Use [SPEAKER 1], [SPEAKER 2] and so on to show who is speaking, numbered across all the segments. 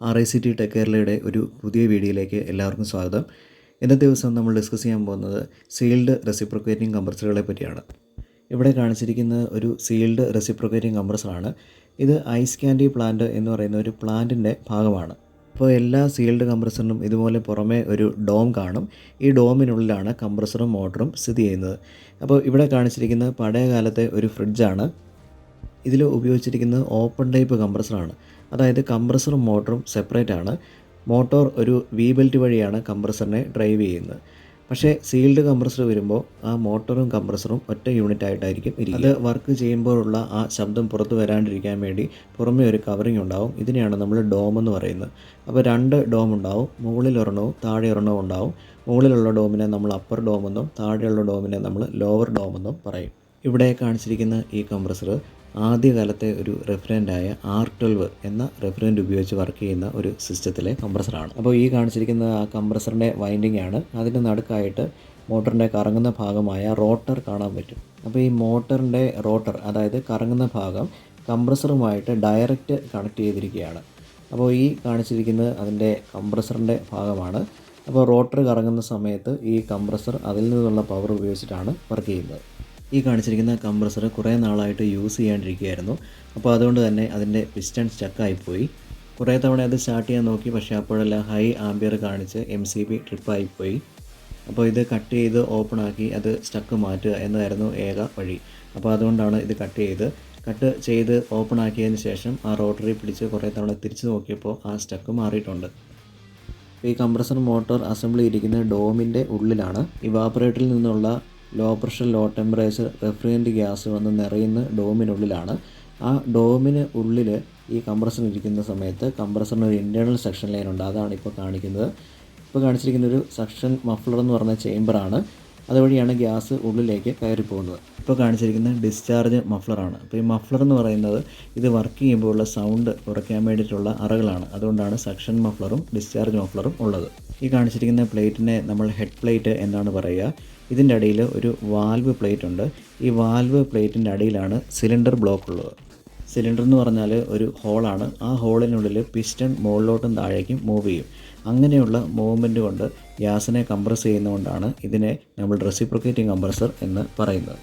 [SPEAKER 1] R I C T tech കേരളയുടെ ഒരു പുതിയ വീഡിയോയിലേക്ക് എല്ലാവർക്കും സ്വാഗതം. ഇന്നത്തെ ദിവസം നമ്മൾ ഡിസ്കസ് ചെയ്യാൻ പോകുന്നത് സീൽഡ് റെസിപ്രോക്കേറ്റിംഗ് കംപ്രസറുകളെ പറ്റിയാണ്. ഇവിടെ കാണിച്ചിരിക്കുന്ന ഒരു സീൽഡ് റെസിപ്രോക്കേറ്റിംഗ് കംപ്രസറാണ് ഇത് ഐസ് ക്യാൻഡി പ്ലാന്റ് എന്ന് പറയുന്ന ഒരു പ്ലാന്റിന്റെ ഭാഗമാണ്. അപ്പോൾ എല്ലാ സീൽഡ് കംപ്രസറിനും ഇതുപോലെ പുറമേ ഒരു ഡോം കാണും. ഈ ഡോമിനുള്ളിലാണ് കംപ്രസറും മോട്ടറും സ്ഥിതി ചെയ്യുന്നത്. അപ്പോൾ ഇവിടെ കാണിച്ചിരിക്കുന്നത് പഴയ കാലത്തെ ഒരു ഫ്രിഡ്ജാണ് ഇതിൽ ഉപയോഗിച്ചിരിക്കുന്നത് ഓപ്പൺ ടൈപ്പ് കംപ്രസറാണ് അതായത് കംപ്രസറും മോട്ടറും സെപ്പറേറ്റ് ആണ്. മോട്ടോർ ഒരു വി ബെൽറ്റ് വഴിയാണ് കംപ്രസറിനെ ഡ്രൈവ് ചെയ്യുന്നത്. പക്ഷേ സീൽഡ് കംപ്രസർ വരുമ്പോൾ ആ മോട്ടറും കംപ്രസറും ഒറ്റ യൂണിറ്റ് ആയിട്ടായിരിക്കും ഇരിക്കുക. അത് വർക്ക് ചെയ്യുമ്പോഴുള്ള ആ ശബ്ദം പുറത്ത് വരാണ്ടിരിക്കാൻ വേണ്ടി പുറമേ ഒരു കവറിംഗ് ഉണ്ടാവും. ഇതിനെയാണ് നമ്മൾ ഡോം എന്ന് പറയുന്നത്. അപ്പോൾ രണ്ട് ഡോം ഉണ്ടാവും. മുകളിൽ ഒരെണ്ണവും താഴെ ഒരെണ്ണവും ഉണ്ടാവും. മുകളിലുള്ള ഡോമിനെ നമ്മൾ അപ്പർ ഡോമെന്നും താഴെയുള്ള ഡോമിനെ നമ്മൾ ലോവർ ഡോമെന്നും പറയും. ഇവിടെ കാണിച്ചിരിക്കുന്ന ഈ കംപ്രസർ ആദ്യകാലത്തെ ഒരു റെഫറന്റായ ആർ ട്വൽവ് എന്ന റെഫറന്റ് ഉപയോഗിച്ച് വർക്ക് ചെയ്യുന്ന ഒരു സിസ്റ്റത്തിലെ കംപ്രസറാണ്. അപ്പോൾ ഈ കാണിച്ചിരിക്കുന്ന ആ കംപ്രസറിന്റെ വൈൻഡിംഗ് ആണ്. അതിന്റെ നടുക്കായിട്ട് മോട്ടറിന്റെ കറങ്ങുന്ന ഭാഗമായ റോട്ടർ കാണാൻ പറ്റും. അപ്പോൾ ഈ മോട്ടറിന്റെ റോട്ടർ അതായത് കറങ്ങുന്ന ഭാഗം കംപ്രസറുമായിട്ട് ഡയറക്റ്റ് കണക്ട് ചെയ്തിരിക്കുകയാണ്. അപ്പോൾ ഈ കാണിച്ചിരിക്കുന്നത് അതിന്റെ കംപ്രസറിന്റെ ഭാഗമാണ്. അപ്പോൾ റോട്ടർ കറങ്ങുന്ന സമയത്ത് ഈ കംപ്രസർ അതിൽ നിന്നുള്ള പവർ ഉപയോഗിച്ചിട്ടാണ് വർക്ക് ചെയ്യുന്നത്. ഈ കാണിച്ചിരിക്കുന്ന കംപ്രസർ കുറേ നാളായിട്ട് യൂസ് ചെയ്യാണ്ടിരിക്കുകയായിരുന്നു. അപ്പോൾ അതുകൊണ്ട് തന്നെ അതിന്റെ പിസ്റ്റൺ സ്റ്റക്കായിപ്പോയി കുറേ തവണ അത് സ്റ്റാർട്ട് ചെയ്യാൻ നോക്കി പക്ഷേ അപ്പോഴെല്ലാം ഹൈ ആംബിയർ കാണിച്ച് എം സി ബി ട്രിപ്പായിപ്പോയി അപ്പോൾ ഇത് കട്ട് ചെയ്ത് ഓപ്പൺ ആക്കി അത് സ്റ്റക്ക് മാറ്റുക എന്നതായിരുന്നു ഏക വഴി. അപ്പോൾ അതുകൊണ്ടാണ് ഇത് കട്ട് ചെയ്ത്. കട്ട് ചെയ്ത് ഓപ്പൺ ആക്കിയതിന് ശേഷം ആ റോട്ടറി പിടിച്ച് കുറേ തവണ തിരിച്ച് നോക്കിയപ്പോൾ ആ സ്റ്റക്ക് മാറിയിട്ടുണ്ട്. ഈ കംപ്രസർ മോട്ടോർ അസംബ്ലി ഇരിക്കുന്ന ഡോമിന്റെ ഉള്ളിലാണ്. ഇവാപ്പറേറ്ററിൽ നിന്നുള്ള low pressure low temperature refrigerant gas വന്ന് നിറയുന്ന ഡോമിനുള്ളിലാണ്. ആ ഡോമിന് ഉള്ളിൽ ഈ കംപ്രസർ ഇരിക്കുന്ന സമയത്ത് കംപ്രസറിന് ഒരു ഇന്റേർണൽ സെക്ഷൻ ലൈൻ ഉണ്ട്. അതാണ് ഇപ്പോൾ കാണിക്കുന്നത്. ഇപ്പോൾ കാണിച്ചിരിക്കുന്ന ഒരു സെക്ഷൻ മഫ്ലർ എന്ന് പറഞ്ഞ ചേംബറാണ് അതുവഴിയാണ് ഗ്യാസ് ഉള്ളിലേക്ക് കയറി പോകുന്നത്. ഇപ്പോൾ കാണിച്ചിരിക്കുന്ന ഡിസ്ചാർജ് മഫ്ലറാണ് അപ്പോൾ ഈ മഫ്ലർ എന്ന് പറയുന്നത് ഇത് വർക്ക് ചെയ്യുമ്പോൾ ഉള്ള സൗണ്ട് കുറയ്ക്കാൻ വേണ്ടിയിട്ടുള്ള അറകളാണ്. അതുകൊണ്ടാണ് സെക്ഷൻ മഫ്ലറും ഡിസ്ചാർജ് മഫ്ലറും ഉള്ളത്. ഈ കാണിച്ചിരിക്കുന്ന പ്ലേറ്റിനെ നമ്മൾ ഹെഡ് പ്ലേറ്റ് എന്നാണ് പറയുക. ഇതിന്റെ അടിയിൽ ഒരു വാൽവ് പ്ലേറ്റ് ഉണ്ട്. ഈ വാൽവ് പ്ലേറ്റിന്റെ അടിയിലാണ് സിലിണ്ടർ ബ്ലോക്ക് ഉള്ളത്. സിലിണ്ടർ എന്ന് പറഞ്ഞാൽ ഒരു ഹോളാണ് ആ ഹോളിനുള്ളിൽ പിസ്റ്റൺ മുകളിലോട്ടും താഴേക്കും മൂവ് ചെയ്യും. അങ്ങനെയുള്ള മൂവ്മെന്റ് കൊണ്ട് ഗ്യാസിനെ കംപ്രസ് ചെയ്യുന്നതുകൊണ്ടാണ് ഇതിനെ നമ്മൾ റെസിപ്രിക്കേറ്റിംഗ് കംപ്രസർ എന്ന് പറയുന്നത്.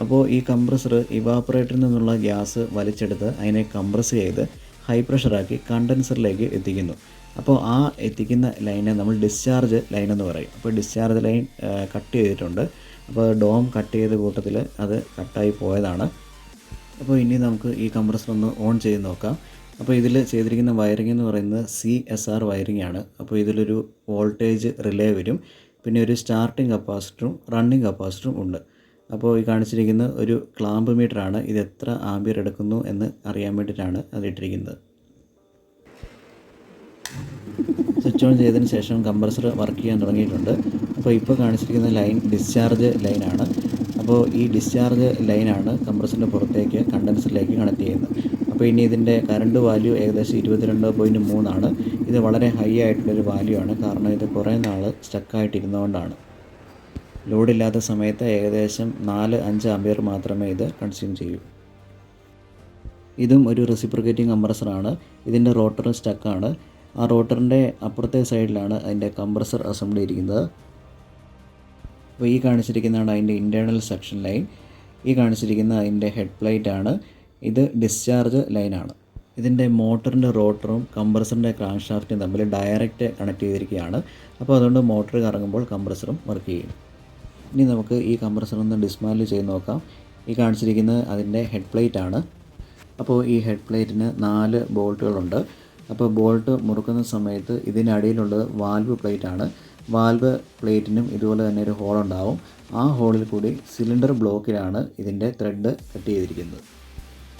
[SPEAKER 1] അപ്പോൾ ഈ കംപ്രസർ ഇവാപ്പറേറ്ററിൽ നിന്നുള്ള ഗ്യാസ് വലിച്ചെടുത്ത് അതിനെ കംപ്രസ് ചെയ്ത് ഹൈ പ്രഷറാക്കി കണ്ടൻസറിലേക്ക് എത്തിക്കുന്നു. അപ്പോൾ ആ എത്തിക്കുന്ന ലൈനെ നമ്മൾ ഡിസ്ചാർജ് ലൈൻ എന്ന് പറയും. അപ്പോൾ ഡിസ്ചാർജ് ലൈൻ കട്ട് ചെയ്തിട്ടുണ്ട്. അപ്പോൾ ഡോം കട്ട് ചെയ്ത കൂട്ടത്തിൽ അത് കട്ടായി പോയതാണ്. അപ്പോൾ ഇനി നമുക്ക് ഈ കംപ്രസർ ഒന്ന് ഓൺ ചെയ്ത് നോക്കാം. അപ്പോൾ ഇതിൽ ചെയ്തിരിക്കുന്ന വയറിംഗ് എന്ന് പറയുന്നത് സി എസ് ആർ വയറിംഗ് ആണ്. അപ്പോൾ ഇതിലൊരു വോൾട്ടേജ് റിലേ വരും. പിന്നെ ഒരു സ്റ്റാർട്ടിംഗ് കപ്പാസിറ്ററും റണ്ണിങ് കപ്പാസിറ്ററും ഉണ്ട്. അപ്പോൾ ഈ കാണിച്ചിരിക്കുന്ന ഒരു ക്ലാമ്പ് മീറ്ററാണ് ഇത് എത്ര ആംബിയർ എടുക്കുന്നു എന്ന് അറിയാൻ വേണ്ടിയിട്ടാണ് അത് ഇട്ടിരിക്കുന്നത് സ്വിച്ച് ഓൺ ചെയ്തതിന് ശേഷം കംപ്രസർ വർക്ക് ചെയ്യാൻ തുടങ്ങിയിട്ടുണ്ട്. അപ്പോൾ ഇപ്പോൾ കാണിച്ചിരിക്കുന്ന ലൈൻ ഡിസ്ചാർജ് ലൈനാണ് അപ്പോൾ ഈ ഡിസ്ചാർജ് ലൈനാണ് കംപ്രസറിന്റെ പുറത്തേക്ക് കണ്ടൻസറിലേക്ക് കണക്ട് ചെയ്യുന്നത്. അപ്പോൾ ഇനി ഇതിന്റെ കറണ്ട് വാല്യൂ ഏകദേശം ഇരുപത്തിരണ്ട് പോയിന്റ് മൂന്നാണ് ഇത് വളരെ ഹൈ ആയിട്ടുള്ളൊരു വാല്യൂ ആണ്. കാരണം ഇത് കുറേ നാൾ സ്റ്റക്കായിട്ടിരുന്നതുകൊണ്ടാണ് ലോഡില്ലാത്ത സമയത്ത് ഏകദേശം നാല് അഞ്ച് അമ്പിയർ മാത്രമേ ഇത് കൺസ്യൂം ചെയ്യൂ. ഇതും ഒരു റെസിപ്രിക്കേറ്റിംഗ് കംപ്രസറാണ് ഇതിന്റെ റോട്ടർ സ്റ്റക്കാണ് ആ റോട്ടറിന്റെ അപ്പുറത്തെ സൈഡിലാണ് അതിന്റെ കംപ്രസർ അസംബ്ലി ഇരിക്കുന്നത്. അപ്പോൾ ഈ കാണിച്ചിരിക്കുന്നതാണ് അതിന്റെ ഇന്റേർണൽ സെക്ഷൻ ലൈൻ. ഈ കാണിച്ചിരിക്കുന്ന അതിന്റെ ഹെഡ് പ്ലേറ്റ് ആണ്. ഇത് ഡിസ്ചാർജ് ലൈനാണ് ഇതിന്റെ മോട്ടറിന്റെ റോട്ടറും കംപ്രസറിന്റെ ക്രാങ്ക് തമ്മിൽ ഡയറക്റ്റ് കണക്ട് ചെയ്തിരിക്കുകയാണ്. അപ്പോൾ അതുകൊണ്ട് മോട്ടർ കറങ്ങുമ്പോൾ കംപ്രസറും വർക്ക് ചെയ്യും. ഇനി നമുക്ക് ഈ കംപ്രസർ ഒന്ന് ഡിസ്മാൻഡിൽ ചെയ്ത് നോക്കാം. ഈ കാണിച്ചിരിക്കുന്നത് അതിന്റെ ഹെഡ് പ്ലേറ്റ് ആണ്. അപ്പോൾ ഈ ഹെഡ് പ്ലേറ്റിന് നാല് ബോൾട്ടുകളുണ്ട്. അപ്പോൾ ബോൾട്ട് മുറുക്കുന്ന സമയത്ത് ഇതിനടിയിലുള്ളത് വാൽവ് പ്ലേറ്റ് ആണ് വാൽവ് പ്ലേറ്റിനും ഇതുപോലെ തന്നെ ഒരു ഹോൾ ഉണ്ടാവും. ആ ഹോളിൽ കൂടി സിലിണ്ടർ ബ്ലോക്കിലാണ് ഇതിന്റെ ത്രെഡ് കട്ട് ചെയ്തിരിക്കുന്നത്.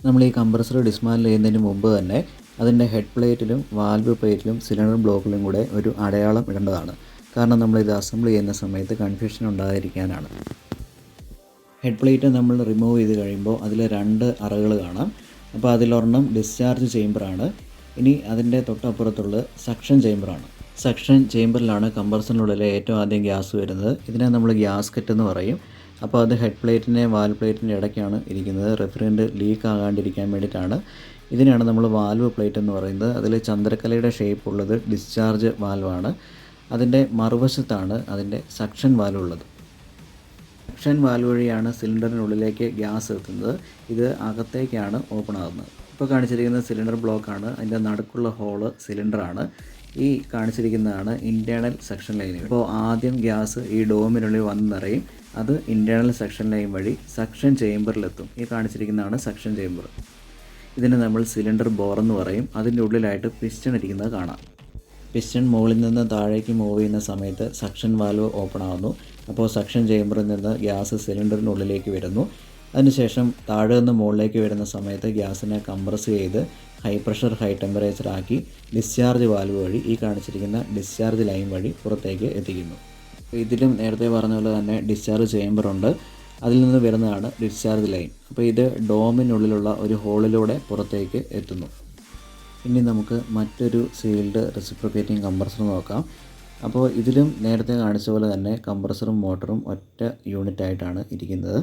[SPEAKER 1] നമ്മൾ ഈ കംപ്രസർ ഡിസ്മാൻഡിൽ ചെയ്യുന്നതിന് മുമ്പ് തന്നെ അതിന്റെ ഹെഡ് പ്ലേറ്റിലും വാൽവ് പ്ലേറ്റിലും സിലിണ്ടർ ബ്ലോക്കിലും കൂടെ ഒരു അടയാളം ഇടേണ്ടതാണ്. കാരണം നമ്മൾ ഇത് അസംബിൾ ചെയ്യുന്ന സമയത്ത് കൺഫ്യൂഷൻ ഉണ്ടാകാതിരിക്കാനാണ് ഹെഡ് പ്ലേറ്റ് നമ്മൾ റിമൂവ് ചെയ്ത് കഴിയുമ്പോൾ അതിൽ രണ്ട് അറകൾ കാണാം. അപ്പോൾ അതിലൊരെണ്ണം ഡിസ്ചാർജ് ചേമ്പറാണ് ഇനി അതിന്റെ തൊട്ടപ്പുറത്തുള്ളത് സക്ഷൻ ചേംബറാണ് സക്ഷൻ ചേമ്പറിലാണ് കമ്പർസറിനുള്ളിലെ ഏറ്റവും ആദ്യം ഗ്യാസ് വരുന്നത്. ഇതിനെ നമ്മൾ ഗ്യാസ് കെറ്റ് എന്ന് പറയും. അപ്പോൾ അത് ഹെഡ് പ്ലേറ്റിന്റെ വാൽ പ്ലേറ്റിന്റെ ഇടയ്ക്കാണ് ഇരിക്കുന്നത്. റെഫ്രിജറന്റ് ലീക്ക് ആകാണ്ടിരിക്കാൻ വേണ്ടിയിട്ടാണ്. ഇതിനാണ് നമ്മൾ വാൽവ് പ്ലേറ്റ് എന്ന് പറയുന്നത്. അതിൽ ചന്ദ്രക്കലയുടെ ഷേപ്പ് ഉള്ളത് ഡിസ്ചാർജ് വാൽവാണ്. അതിന്റെ മറുവശത്താണ് അതിന്റെ സക്ഷൻ വാൽവ് ഉള്ളത്. സക്ഷൻ വാൽവ് വഴിയാണ് സിലിണ്ടറിനുള്ളിലേക്ക് ഗ്യാസ് എത്തുന്നത്. ഇത് അകത്തേക്കാണ് ഓപ്പൺ ആകുന്നത്. ഇപ്പോൾ കാണിച്ചിരിക്കുന്നത് സിലിണ്ടർ ബ്ലോക്കാണ് അതിന്റെ നടുക്കുള്ള ഹോൾ സിലിണ്ടറാണ് ഈ കാണിച്ചിരിക്കുന്നതാണ് ഇന്റേർണൽ സെക്ഷൻ ലൈൻ അപ്പോൾ ആദ്യം ഗ്യാസ് ഈ ഡോമിനുള്ളിൽ വന്ന് നിറയും അത് ഇന്റേർണൽ സെക്ഷൻ ലൈൻ വഴി സെക്ഷൻ ചേമ്പറിലെത്തും ഈ കാണിച്ചിരിക്കുന്നതാണ് സെക്ഷൻ ചേമ്പർ ഇതിനെ നമ്മൾ സിലിണ്ടർ ബോർ എന്ന് പറയും. അതിന്റെ ഉള്ളിലായിട്ട് പിസ്റ്റൺ ഇരിക്കുന്നത് കാണാം. പിസ്റ്റൺ മുകളിൽ നിന്ന് താഴേക്ക് മൂവ് ചെയ്യുന്ന സമയത്ത് സക്ഷൻ വാൽവ് ഓപ്പൺ ആകുന്നു അപ്പോൾ സക്ഷൻ ചേമ്പറിൽ നിന്ന് ഗ്യാസ് സിലിണ്ടറിനുള്ളിലേക്ക് വരുന്നു. അതിനുശേഷം താഴെ നിന്ന് മുകളിലേക്ക് വരുന്ന സമയത്ത് ഗ്യാസിനെ കംപ്രസ് ചെയ്ത് ഹൈ പ്രഷർ ഹൈ ടെമ്പറേച്ചർ ആക്കി ഡിസ്ചാർജ് വാൽവ് വഴി ഈ കാണിച്ചിരിക്കുന്ന ഡിസ്ചാർജ് ലൈൻ വഴി പുറത്തേക്ക് എത്തിക്കുന്നു. ഇതിലും നേരത്തെ പറഞ്ഞ പോലെ തന്നെ ഡിസ്ചാർജ് ചേംബറുണ്ട് അതിൽ നിന്ന് വരുന്നതാണ് ഡിസ്ചാർജ് ലൈൻ അപ്പോൾ ഇത് ഡോമിനുള്ളിലുള്ള ഒരു ഹോളിലൂടെ പുറത്തേക്ക് എത്തുന്നു. ഇനി നമുക്ക് മറ്റൊരു സീൽഡ് റെസിപ്രിക്കേറ്റിംഗ് കംപ്രസർ നോക്കാം. അപ്പോൾ ഇതിലും നേരത്തെ കാണിച്ച പോലെ തന്നെ കംപ്രസറും മോട്ടറും ഒറ്റ യൂണിറ്റായിട്ടാണ് ഇരിക്കുന്നത്.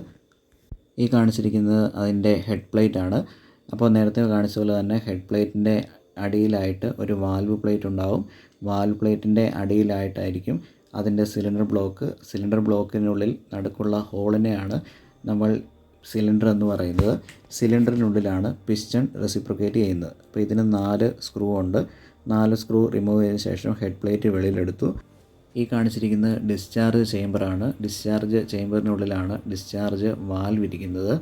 [SPEAKER 1] ഈ കാണിച്ചിരിക്കുന്നത് അതിന്റെ ഹെഡ് പ്ലേറ്റ് ആണ്. അപ്പോൾ നേരത്തെ കാണിച്ച പോലെ തന്നെ ഹെഡ് പ്ലേറ്റിന്റെ അടിയിലായിട്ട് ഒരു വാൽവ് പ്ലേറ്റ് ഉണ്ടാവും. വാൽവ് പ്ലേറ്റിന്റെ അടിയിലായിട്ടായിരിക്കും അതിന്റെ സിലിണ്ടർ ബ്ലോക്ക് സിലിണ്ടർ ബ്ലോക്കിനുള്ളിൽ നടുക്കുള്ള ഹോളിനെയാണ് നമ്മൾ സിലിണ്ടർ എന്ന് പറയുന്നത്. സിലിണ്ടറിനുള്ളിലാണ് പിസ്റ്റൺ റെസിപ്രിക്കേറ്റ് ചെയ്യുന്നത്. അപ്പോൾ ഇതിന് നാല് സ്ക്രൂ ഉണ്ട്. നാല് സ്ക്രൂ റിമൂവ് ചെയ്തതിന് ശേഷം ഹെഡ് പ്ലേറ്റ് വെളിയിലെടുത്തു. ഈ കാണിച്ചിരിക്കുന്ന ഡിസ്ചാർജ് ചേംബറാണ് ഡിസ്ചാർജ് ചേംബറിനുള്ളിലാണ് ഡിസ്ചാർജ് വാൽവ് ഇരിക്കുന്നത്.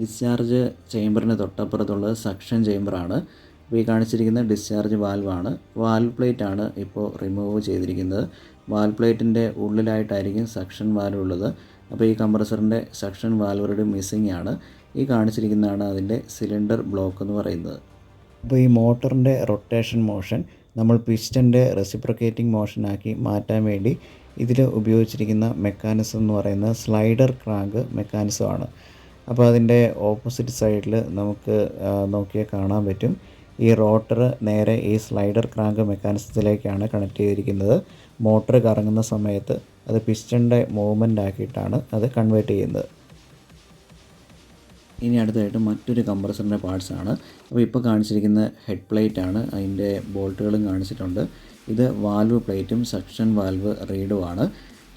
[SPEAKER 1] ഡിസ്ചാർജ് ചേമ്പറിന് തൊട്ടപ്പുറത്തുള്ളത് സക്ഷൻ ചേംബറാണ് അപ്പോൾ ഈ കാണിച്ചിരിക്കുന്ന ഡിസ്ചാർജ് വാൽവാണ് വാൽവ് ആണ് ഇപ്പോൾ റിമൂവ് ചെയ്തിരിക്കുന്നത്. വാൽവ് പ്ലേറ്റിന്റെ ഉള്ളിലായിട്ടായിരിക്കും സക്ഷൻ വാൽവ് ഉള്ളത്. അപ്പോൾ ഈ കംപ്രസറിന്റെ സക്ഷൻ വാൽവറുടെ മിസ്സിംഗ് ആണ്. ഈ കാണിച്ചിരിക്കുന്നതാണ് അതിന്റെ സിലിണ്ടർ ബ്ലോക്ക് എന്ന് പറയുന്നത്. അപ്പോൾ ഈ മോട്ടറിന്റെ റൊട്ടേഷൻ മോഷൻ നമ്മൾ പിസ്റ്റന്റെ റെസിപ്രൊക്കേറ്റിംഗ് മോഷനാക്കി മാറ്റാൻ വേണ്ടി ഇതിൽ ഉപയോഗിച്ചിരിക്കുന്ന മെക്കാനിസം എന്ന് പറയുന്നത് സ്ലൈഡർ ക്രാങ്ക് മെക്കാനിസമാണ് അപ്പോൾ അതിന്റെ ഓപ്പോസിറ്റ് സൈഡിൽ നമുക്ക് നോക്കിയാൽ കാണാൻ പറ്റും. ഈ റോട്ടർ നേരെ ഈ സ്ലൈഡർ ക്രാങ്ക് മെക്കാനിസത്തിലേക്കാണ് കണക്ട് ചെയ്തിരിക്കുന്നത്. മോട്ടർ കറങ്ങുന്ന സമയത്ത് അത് പിസ്റ്റന്റെ മൂവ്മെന്റ് ആക്കിയിട്ടാണ് അത് കൺവേർട്ട് ചെയ്യുന്നത്. ഇനി അടുത്തതായിട്ട് മറ്റൊരു കംപ്രസറിന്റെ ആണ്. അപ്പോൾ ഇപ്പോൾ കാണിച്ചിരിക്കുന്ന ഹെഡ് പ്ലേറ്റ് ആണ്. അതിന്റെ ബോൾട്ടുകളും കാണിച്ചിട്ടുണ്ട്. ഇത് വാൽവ് പ്ലേറ്റും സക്ഷൻ വാൽവ് റീഡും ആണ്.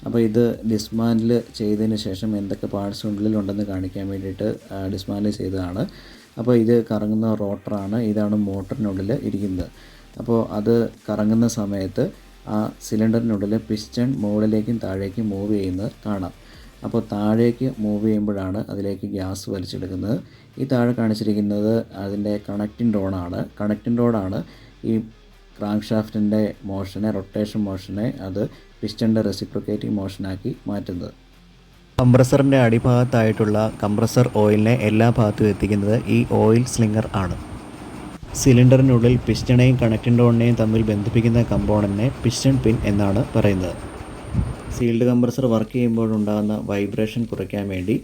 [SPEAKER 1] അപ്പോൾ ഇത് ഡിസ്മാൻഡിൽ ചെയ്തതിന് ശേഷം എന്തൊക്കെ പാർട്സ് ഉള്ളിലുണ്ടെന്ന് കാണിക്കാൻ വേണ്ടിയിട്ട് ഡിസ്മാൻഡിൽ ചെയ്തതാണ്. അപ്പോൾ ഇത് കറങ്ങുന്ന റോട്ടറാണ് ഇതാണ് മോട്ടറിനുള്ളിൽ ഇരിക്കുന്നത്. അപ്പോൾ അത് കറങ്ങുന്ന സമയത്ത് ആ സിലിണ്ടറിനുള്ളിൽ പിസ്റ്റൺ മുകളിലേക്കും താഴേക്കും മൂവ് ചെയ്യുന്നത് കാണാം. അപ്പോൾ താഴേക്ക് മൂവ് ചെയ്യുമ്പോഴാണ് അതിലേക്ക് ഗ്യാസ് വലിച്ചെടുക്കുന്നത്. ഈ താഴെ കാണിച്ചിരിക്കുന്നത് അതിന്റെ കണക്റ്റിംഗ് റോഡാണ് കണക്റ്റിംഗ് റോഡാണ് ഈ ക്രാങ്ക് ഷാഫ്റ്റിന്റെ മോഷനെ റൊട്ടേഷൻ മോഷനെ അത് പിസ്റ്റന്റെ റെസിപ്രിക്കേറ്റിംഗ് മോഷനാക്കി മാറ്റുന്നത്. കംപ്രസറിന്റെ അടിഭാഗത്തായിട്ടുള്ള കംപ്രസർ ഓയിലിനെ എല്ലാ ഭാഗത്തും എത്തിക്കുന്നത് ഈ ഓയിൽ സ്ലിംഗർ ആണ്. സിലിണ്ടറിനുള്ളിൽ പിസ്റ്റണേയും കണക്റ്റിംഗ് റോഡിനെയും തമ്മിൽ ബന്ധിപ്പിക്കുന്ന കമ്പോണന്റിനെ പിസ്റ്റൺ പിൻ എന്നാണ് പറയുന്നത്. സീൽഡ് കംപ്രസർ വർക്ക് ചെയ്യുമ്പോഴുണ്ടാകുന്ന വൈബ്രേഷൻ കുറയ്ക്കാൻ വേണ്ടി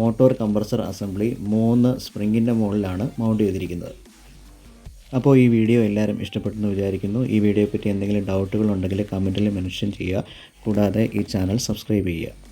[SPEAKER 1] മോട്ടോർ കംപ്രസർ അസംബ്ലി മൂന്ന് സ്പ്രിങ്ങിന്റെ മുകളിലാണ് മൗണ്ട് ചെയ്തിരിക്കുന്നത്. അപ്പോൾ ഈ വീഡിയോ എല്ലാവരും ഇഷ്ടപ്പെട്ടെന്ന് വിചാരിക്കുന്നു. ഈ വീഡിയോയെപ്പറ്റി എന്തെങ്കിലും ഡൗട്ടുകൾ ഉണ്ടെങ്കിൽ കമന്റിൽ മെൻഷൻ ചെയ്യുക. കൂടാതെ ഈ ചാനൽ സബ്സ്ക്രൈബ് ചെയ്യുക.